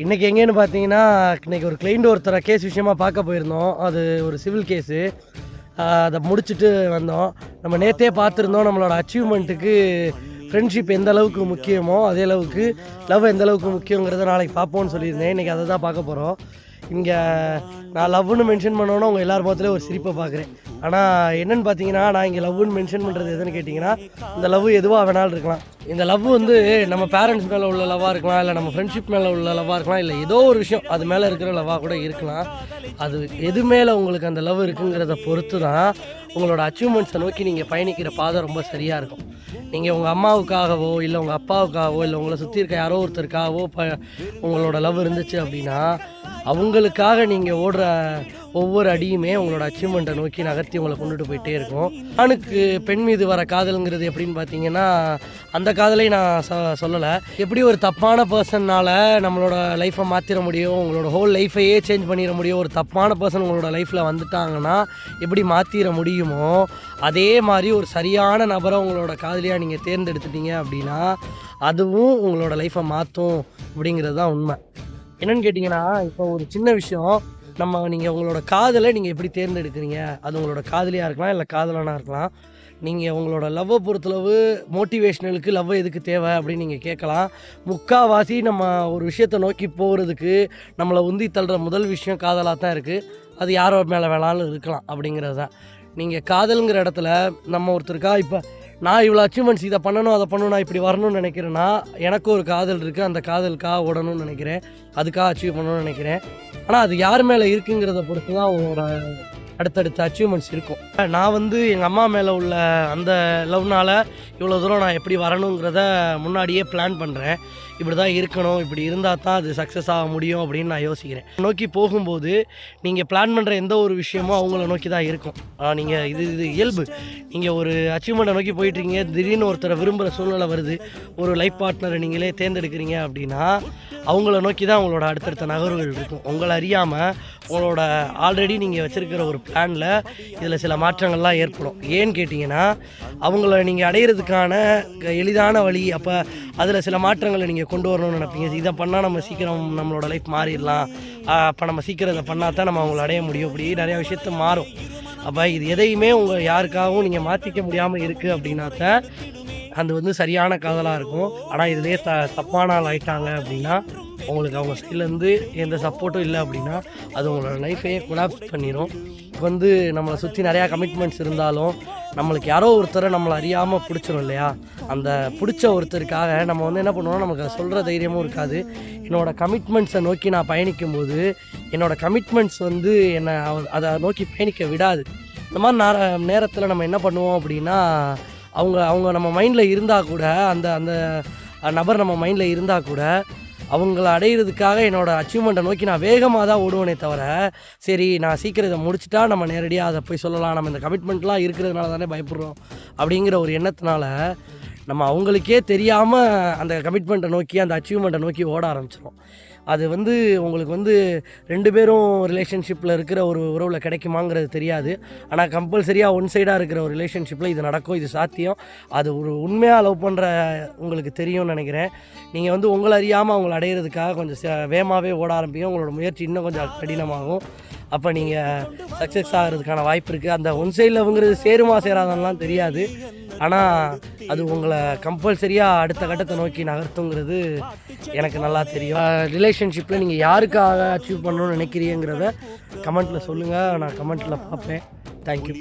இன்றைக்கி எங்கேன்னு பார்த்தீங்கன்னா இன்னைக்கு ஒரு கிளைண்ட் ஒருத்தரை கேஸ் விஷயமா பார்க்க போயிருந்தோம். அது ஒரு சிவில் கேஸு அதை முடிச்சுட்டு வந்தோம். நம்ம நேற்றே பார்த்துருந்தோம் நம்மளோட அச்சீவ்மெண்ட்டுக்கு ஃப்ரெண்ட்ஷிப் எந்த அளவுக்கு முக்கியமோ அதே அளவுக்கு லவ் எந்த அளவுக்கு முக்கியங்கிறத நாளைக்கு பார்ப்போம்னு சொல்லியிருந்தேன். இன்றைக்கி அதை தான் பார்க்க போகிறோம் இங்கே நான் லவ்னு மென்ஷன் பண்ணோன்னா உங்கள் எல்லார் முகத்துலேயும் ஒரு சிரிப்பை பார்க்குறேன். ஆனால் என்னென்னு பார்த்தீங்கன்னா நான் இங்கே லவ்னு மென்ஷன் பண்ணுறது எதுன்னு கேட்டிங்கன்னா இந்த லவ் எதுவாக வேணாலும் இருக்கலாம். இந்த லவ் வந்து நம்ம பேரண்ட்ஸ் மேலே உள்ள லவ்வாக இருக்கலாம் இல்லை நம்ம ஃப்ரெண்ட்ஷிப் மேலே உள்ள லவ்வாக இருக்கலாம் இல்லை ஏதோ ஒரு விஷயம் அது மேலே இருக்கிற லவ்வாக கூட இருக்கலாம். அது எது மேலே உங்களுக்கு அந்த லவ் இருக்குங்கிறத பொறுத்து தான் உங்களோட அச்சீவ்மெண்ட்ஸை நோக்கி நீங்கள் பயணிக்கிற பாதை ரொம்ப சரியாக இருக்கும். நீங்கள் உங்கள் அம்மாவுக்காகவோ இல்லை உங்கள் அப்பாவுக்காகவோ இல்லை உங்களை சுற்றி இருக்க யாரோ ஒருத்தருக்காகவோ ப உங்களோட லவ் இருந்துச்சு அப்படின்னா அவங்களுக்காக நீங்கள் ஓடுற ஒவ்வொரு அடியுமே உங்களோட அச்சீவ்மெண்ட்டை நோக்கி நகர்த்தி உங்களை கொண்டுட்டு போயிட்டே இருக்கும். ஆணுக்கு பெண் மீது வர காதலுங்கிறது எப்படின்னு பார்த்தீங்கன்னா அந்த காதலை நான் சொ சொல்லலை. எப்படி ஒரு தப்பான பர்சன்னால் நம்மளோட லைஃப்பை மாற்றிட முடியும் உங்களோட ஹோல் லைஃப்பையே சேஞ்ச் பண்ணிட முடியும் ஒரு தப்பான பர்சன் உங்களோட லைஃப்பில் வந்துட்டாங்கன்னா எப்படி மாற்றிட முடியுமோ அதே மாதிரி ஒரு சரியான நபரை உங்களோட காதலியாக நீங்கள் தேர்ந்தெடுத்துட்டீங்க அப்படின்னா அதுவும் உங்களோட லைஃப்பை மாற்றும் அப்படிங்கிறது தான் உண்மை. என்னன்னு கேட்டிங்கன்னா இப்போ ஒரு சின்ன விஷயம். நம்ம நீங்கள் உங்களோட காதலை நீங்கள் எப்படி தேர்ந்தெடுக்கிறீங்க? அது உங்களோட காதலியாக இருக்கலாம் இல்லை காதலனாக இருக்கலாம். நீங்கள் உங்களோட லவ்வை பொறுத்தளவு மோட்டிவேஷ்னலுக்கு லவ் எதுக்கு தேவை அப்படின்னு நீங்கள் கேட்கலாம். முக்காவாசி நம்ம ஒரு விஷயத்தை நோக்கி போகிறதுக்கு நம்மளை உந்தி தள்ளுற முதல் விஷயம் காதலாக தான் இருக்குது அது யாரோ மேலே வேணாலும் இருக்கலாம் அப்படிங்கிறது தான் நீங்கள் காதலுங்கிற இடத்துல நம்ம ஒருத்தருக்கா இப்போ நான் இவ்வளோ அச்சீவ்மெண்ட்ஸ் இதை பண்ணணும் அதை பண்ணணும் நான் இப்படி வரணும்னு நினைக்கிறேன்னா எனக்கும் ஒரு காதல் இருக்குது அந்த காதலுக்காக ஓடணும்னு நினைக்கிறேன். அதுக்காக அச்சீவ் பண்ணணும்னு நினைக்கிறேன். ஆனால் அது யார் மேலே இருக்குங்கிறத பொறுத்து தான் ஒரு அடுத்தடுத்த அச்சீவ்மெண்ட்ஸ் இருக்கும். நான் வந்து எங்கள் அம்மா மேலே உள்ள அந்த லவ்னால் இவ்வளோ தூரம் நான் எப்படி வரணுங்கிறத முன்னாடியே பிளான் பண்ணுறேன் இப்படி தான் இருக்கணும் இப்படி இருந்தால் தான் அது சக்ஸஸ் ஆக முடியும் அப்படின்னு நான் யோசிக்கிறேன். நோக்கி போகும்போது நீங்கள் பிளான் பண்ணுற எந்த ஒரு விஷயமும் அவங்கள நோக்கி தான் இருக்கும். ஆனால் நீங்கள் இது இது இயல்பு. நீங்கள் ஒரு அச்சீவ்மெண்ட்டை நோக்கி போயிட்டுருக்கீங்க திடீர்னு ஒருத்தரை விரும்புகிற சூழ்நிலை வருது ஒரு லைஃப் பார்ட்னரை நீங்களே தேர்ந்தெடுக்கிறீங்க அப்படின்னா அவங்கள நோக்கி தான் உங்களோட அடுத்தடுத்த நகர்வுகள் இருக்கும். உங்களை அறியாமல் உங்களோட ஆல்ரெடி நீங்கள் வச்சுருக்கிற ஒரு பிளானில் இதில் சில மாற்றங்கள்லாம் ஏற்படும். ஏன்னு கேட்டிங்கன்னா அவங்கள நீங்கள் அடையிறதுக்கான எளிதான வழி அப்போ அதில் சில மாற்றங்களை நீங்கள் கொண்டு வரணும்னு நினைப்பீங்க. இதை பண்ணால் நம்ம சீக்கிரம் நம்மளோட லைஃப் மாறிடலாம். அப்போ நம்ம சீக்கிரம் இதை பண்ணால் தான் நம்ம அவங்கள அடைய முடியும். இப்படி நிறையா விஷயத்த மாறும். அப்போ இது எதையுமே உங்கள் யாருக்காகவும் நீங்கள் மாற்றிக்க முடியாமல் இருக்குது அப்படின்னாத்த அது வந்து சரியான காதலாக இருக்கும். ஆனால் இதுலேயே த தப்பான ஆள் ஆயிட்டாங்க அப்படின்னா உங்களுக்கு அவங்க சைட்லேருந்து எந்த சப்போர்ட்டும் இல்லை அப்படின்னா அது உங்களோட லைஃபையே கொலாப்ஸ் பண்ணிடும் இப்போ வந்து நம்மளை சுற்றி நிறையா கமிட்மெண்ட்ஸ் இருந்தாலும் நம்மளுக்கு யாரோ ஒருத்தரை நம்மளை அறியாமல் பிடிச்சிரும் இல்லையா? அந்த பிடிச்ச ஒருத்தருக்காக நம்ம வந்து என்ன பண்ணுவோம் நமக்கு அதை சொல்கிற தைரியமும் இருக்காது. என்னோடய கமிட்மெண்ட்ஸை நோக்கி நான் பயணிக்கும்போது என்னோடய கமிட்மெண்ட்ஸ் வந்து என்னை அதை நோக்கி பயணிக்க விடாது. இந்த மாதிரி நேர நேரத்தில் நம்ம என்ன பண்ணுவோம் அப்படின்னா அவங்க அவங்க நம்ம மைண்டில் இருந்தால் கூட அந்த அந்த நபர் நம்ம மைண்டில் இருந்தால் கூட அவங்கள அடையிறதுக்காக என்னோடய அச்சீவ்மெண்ட்டை நோக்கி நான் வேகமாக தான் ஓடுவேனே தவிர சரி நான் சீக்கிரம் இதை முடிச்சுட்டா நம்ம நேரடியாக அதை போய் சொல்லலாம். நம்ம இந்த கமிட்மெண்ட்லாம் இருக்கிறதுனால தானே பயப்படுறோம் அப்படிங்கிற ஒரு எண்ணத்தினால நம்ம அவங்களுக்கே தெரியாமல் அந்த கமிட்மெண்ட்டை நோக்கி அந்த அச்சீவ்மெண்ட்டை நோக்கி ஓட ஆரம்பிச்சிடும் அது வந்து உங்களுக்கு வந்து ரெண்டு பேரும் ரிலேஷன்ஷிப்பில் இருக்கிற ஒரு உறவில் கிடைக்குமாங்கிறது தெரியாது. ஆனால் கம்பல்சரியாக ஒன் சைடாக இருக்கிற ஒரு ரிலேஷன்ஷிப்பில் இது நடக்கும் இது சாத்தியம். அது ஒரு உண்மையாக லவ் பண்ணுற உங்களுக்கு தெரியும்னு நினைக்கிறேன். நீங்கள் வந்து உங்களை அறியாமல் அவங்களை அடையிறதுக்காக கொஞ்சம் ச- வேகமாகவே ஓட ஆரம்பிக்கும் உங்களோட முயற்சி இன்னும் கொஞ்சம் கடினமாகும். அப்போ நீங்கள் சக்ஸஸ் ஆகிறதுக்கான வாய்ப்பு இருக்குது அந்த ஒன் சைடில் அவங்கிறது சேருமா சேராதான்லாம் தெரியாது. ஆனால் அது உங்களை கம்பல்சரியாக அடுத்த கட்டத்தை நோக்கி நகர்த்துங்கிறது எனக்கு நல்லா தெரியும். ரிலேஷன்ஷிப்பில் நீங்கள் யாருக்காக அச்சீவ் பண்ணணும்னு நினைக்கிறீங்கிறத கமெண்ட்டில் சொல்லுங்கள் நான் கமெண்ட்டில் பார்ப்பேன். தேங்க்யூ